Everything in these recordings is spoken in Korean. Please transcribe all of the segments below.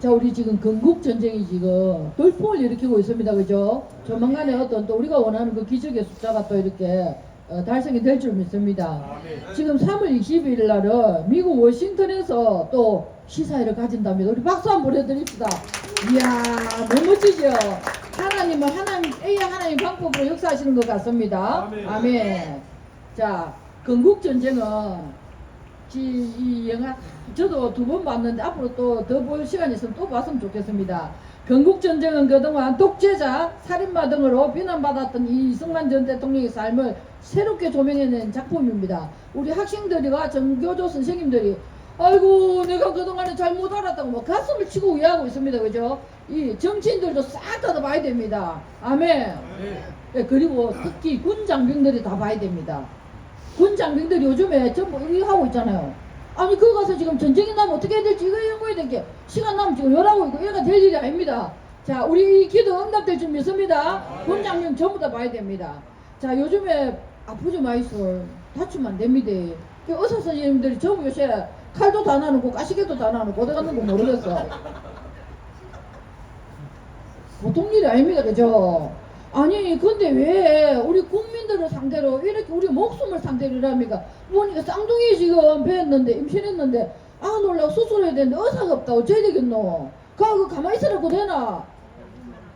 자, 우리 지금 건국 전쟁이 지금 돌풍을 일으키고 있습니다. 그죠? 조만간에 어떤 또 우리가 원하는 그 기적의 숫자가 또 이렇게 어, 달성이 될 줄 믿습니다. 지금 3월 20일 날은 미국 워싱턴에서 또 시사회를 가진답니다. 우리 박수 한번 보내드립시다. 이야, 너무 멋지죠? 하나님은 하나님, A 하나님 방법으로 역사하시는 것 같습니다. 아멘. 아멘. 자, 건국 전쟁은 지, 이 영화 저도 두 번 봤는데 앞으로 또 더 볼 시간이 있으면 또 봤으면 좋겠습니다. 건국 전쟁은 그동안 독재자, 살인마 등으로 비난받았던 이 이승만 전 대통령의 삶을 새롭게 조명해낸 작품입니다. 우리 학생들과 전교조 선생님들이 아이고 내가 그동안에 잘못 알았다고 뭐 가슴을 치고 위하고 있습니다. 그죠? 이 정치인들도 싹 다 봐야 됩니다. 아멘. 예, 그리고 특히 군 장병들이 다 봐야 됩니다. 군 장병들이 요즘에 전부 이거 하고 있잖아요. 아니 그거 가서 지금 전쟁이 나면 어떻게 해야 될지 이거 연구해야 될 게 시간 나면 지금 열하고 있고 얘가 될 일이 아닙니다. 자 우리 이 기도 응답될 줄 믿습니다. 군 장병 전부 다 봐야 됩니다. 자 요즘에 아프지 마이소 다치면 안 됩니다. 그 의사 선생님들이 전부 요새 칼도 다 나누고 가시개도 다 나누고 어디 갔는 거 모르겠어. 보통 일이 아닙니다. 그죠? 아니, 근데 왜 우리 국민들을 상대로 이렇게 우리 목숨을 상대로 이랍니까? 보니까 쌍둥이 지금 배웠는데, 임신했는데, 아, 놀라고 수술해야 되는데 의사가 없다. 어째야 되겠노? 가, 그 가만히 있으라고 되나?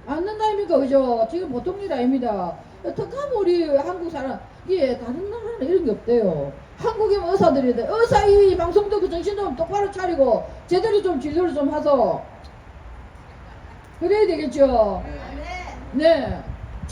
안 된다입니까? 그죠? 지금 보통 일 아닙니다. 어떡하면 우리 한국 사람, 예, 다른 나라는 이런 게 없대요. 한국이면 의사들이 돼. 의사 이 방송 듣고 정신 좀 똑바로 차리고, 제대로 좀 진료를 좀 하소. 그래야 되겠죠? 네.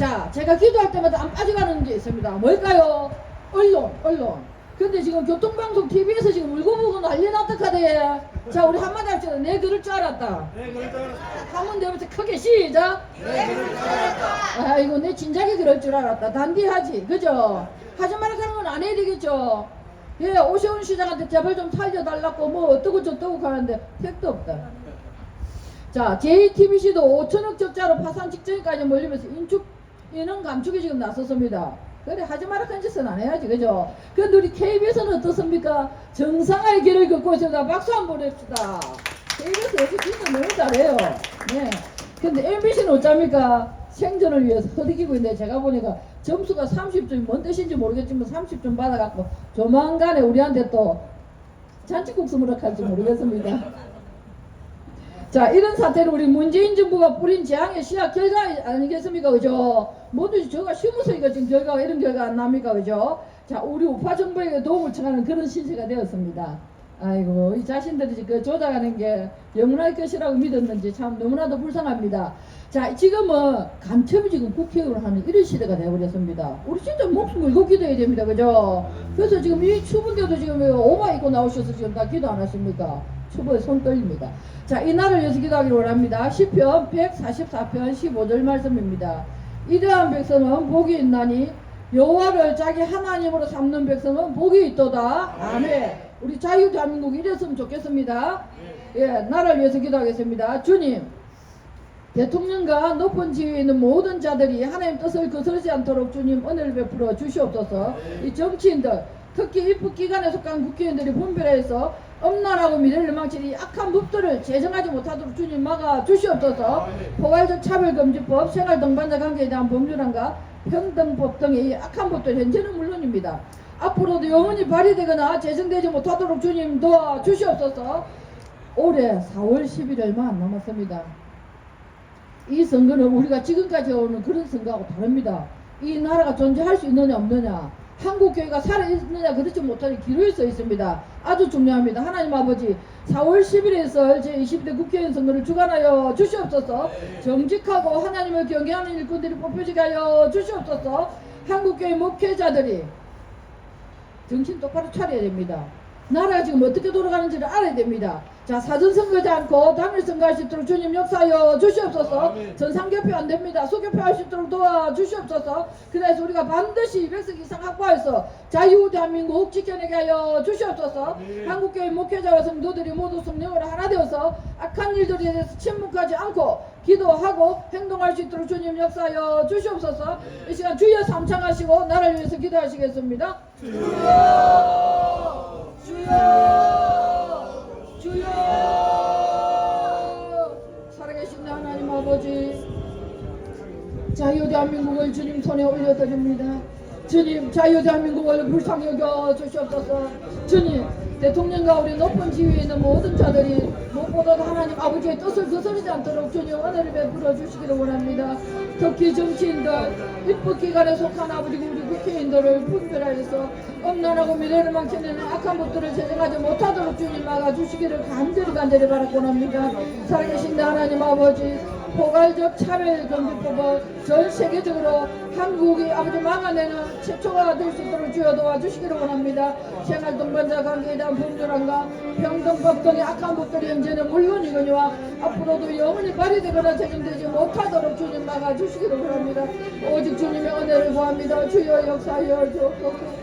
자, 제가 기도할 때마다 안 빠져가는 게 있습니다. 뭘까요? 언론, 언론. 근데 지금 교통방송 TV에서 지금 울고불고 난리 났다 카대. 자, 우리 한마디 할지도 내 그럴 줄 알았다. 네, 그럴 줄 알았어. 한번 내부터 크게 시작. 네, 그럴 줄 알았다. 아이고, 내 진작에 그럴 줄 알았다. 단디하지. 그죠? 하지 말라는 건 안 해야 되겠죠? 예, 오세훈 시장한테 제발 좀 살려달라고 뭐 어떠고 저떠고 가는데 택도 없다. 자, JTBC도 5천억 적자로 파산 직전까지 몰리면서 인축 인원 감축이 지금 나섰습니다. 그래 하지 마라 한 짓은 안 해야지 그죠? 그런데 우리 KBS는 어떻습니까? 정상화의 길을 걷고 있습니다. 박수 한번 보냅시다. KBS 역시 진짜 너무 잘해요. 네. 근데 MBC는 어쩝니까? 생존을 위해서 허리기고 있는데 제가 보니까 점수가 30점이 뭔 뜻인지 모르겠지만 30점 받아갖고 조만간에 우리한테 또 잔치국수 무락할지 모르겠습니다. 자 이런 사태를 우리 문재인 정부가 뿌린 재앙의 시작 결과 아니겠습니까? 그죠? 뭐든지 저가 쉬면서 이거 지금 결과가 이런 결과 안 납니까? 그죠? 자 우리 우파 정부에게 도움을 청하는 그런 신세가 되었습니다. 아이고 이 자신들이 그 조작하는 게 영원할 것이라고 믿었는지 참 너무나도 불쌍합니다. 자 지금은 간첩이 지금 국회의원을 하는 이런 시대가 되어버렸습니다. 우리 진짜 목숨 걸고 기도해야 됩니다. 그죠? 그래서 지금 이 추분교도 지금 오마 입고 나오셔서 지금 다 기도 안 하십니까 추부에 손 떨립니다. 자, 이 날을 위해서 기도하기를 원합니다. 10편 144편 15절 말씀입니다. 이러한 백성은 복이 있나니 여호와를 자기 하나님으로 삼는 백성은 복이 있도다. 아멘. 우리 자유 대한민국 이랬으면 좋겠습니다. 예, 나라를 위해서 기도하겠습니다. 주님, 대통령과 높은 지위에 있는 모든 자들이 하나님 뜻을 거스르지 않도록 주님 은혜를 베풀어 주시옵소서. 이 정치인들, 특히 입국 기관에 속한 국회의원들이 분별해서 엄란하고 미래를 이 악한 법들을 제정하지 못하도록 주님 막아 주시옵소서. 포괄적 차별금지법, 생활 동반자 관계에 대한 법률안과 평등법 등의 이 악한 법들 현재는 물론입니다. 앞으로도 영원히 발휘되거나 제정되지 못하도록 주님 도와 주시옵소서. 올해 4월 11일 얼마 안 남았습니다. 이 선거는 우리가 지금까지 오는 그런 선거하고 다릅니다. 이 나라가 존재할 수 있느냐 없느냐 한국 교회가 살아있느냐 그렇지 못하니 기로에 써 있습니다. 아주 중요합니다. 하나님 아버지 4월 10일에서 제20대 국회의원 선거를 주관하여 주시옵소서 정직하고 하나님을 경외하는 일꾼들이 뽑혀지게 하여 주시옵소서 한국교회 목회자들이 정신 똑바로 차려야 됩니다. 나라가 지금 어떻게 돌아가는지를 알아야 됩니다. 자, 사전 선거하지 않고 당일 선거할 수 있도록 주님 역사하여 주시옵소서. 아멘. 전상개표 안 됩니다. 소개표 할 수 있도록 도와 주시옵소서. 그래서 우리가 반드시 200석 이상 확보해서 자유 대한민국 지켜내게 하여 주시옵소서. 아멘. 한국교회 목회자와 성도들이 모두 성령으로 하나 되어서 악한 일들에 대해서 침묵하지 않고 기도하고 행동할 수 있도록 주님 역사하여 주시옵소서. 이 시간 주여 삼창하시고 나를 위해서 기도하시겠습니다. 주여 주여 대한민국을 주님 손에 올려드립니다. 주님 자유 대한민국을 불쌍히 여겨 주시옵소서. 주님 대통령과 우리 높은 지위에 있는 모든 자들이 무엇보다도 하나님 아버지의 뜻을 거스르지 않도록 주님 은혜를 베풀어 주시기를 원합니다. 특히 정치인들 입법 기관에 속한 아버지고 우리 국회의원들을 분별하여서 엄란하고 미래를 망치는 악한 법들을 제정하지 못하도록 주님 막아주시기를 간절히 간절히 바라곤 합니다. 살아계신 하나님 아버지 포괄적 차별금지법을 전 세계적으로 한국이 아버지 막아내는 최초가 될 수 있도록 주여 도와주시기를 원합니다. 생활 동반자 관계에 대한 분별함과 평등법 등의 악한 법들이 현재는 물론이거니와 앞으로도 영원히 발휘되거나 적용되지 못하도록 주님 막아주시기를 원합니다. 오직 주님의 은혜를 구합니다. 주여 역사하여 주옵소서.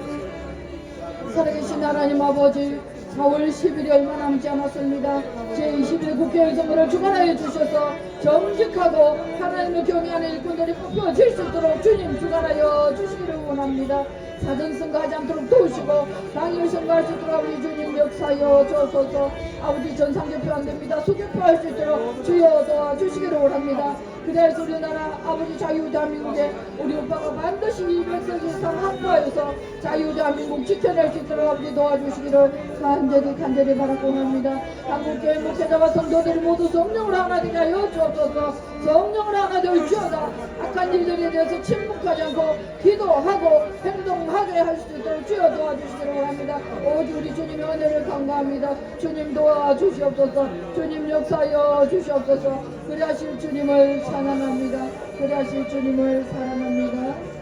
살아계신 하나님 아버지 4월 10일이 얼마 남지 않았습니다. 제21 국회 선거를 주관하여 주셔서 정직하고 하나님을 경외하는 일꾼들이 뽑혀질 수 있도록 주님 주관하여 주시기를 원합니다. 사전선거하지 않도록 도우시고 당일 선거할 수 있도록 아버지 주님 역사하여 주소서 아버지 전상개표 안 됩니다. 수개표 할 수 있도록 주여 도와주시기를 원합니다. 그래서 우리나라 아버지 자유 대한민국에 우리 오빠가 반드시 200석 이상 확보하여서 자유 대한민국 지켜낼 수 있도록 아버지 도와주시기를 간절히 간절히 바라고 합니다. 한국교회 목회자와 성도들이 모두 성령을 하나 되게 하여 주옵소서 성령을 하나 되어 주어다 악한 일들에 대해서 침 묵하지 않고 기도하고 행동하게 할 수 있도록 주여 도와주시기를 원합니다. 오직 우리 주님의 은혜를 간구합니다. 주님 도와주시옵소서 주님 역사하여 주시옵소서 그리하실 주님을 사랑합니다. 그리하실 주님을 사랑합니다.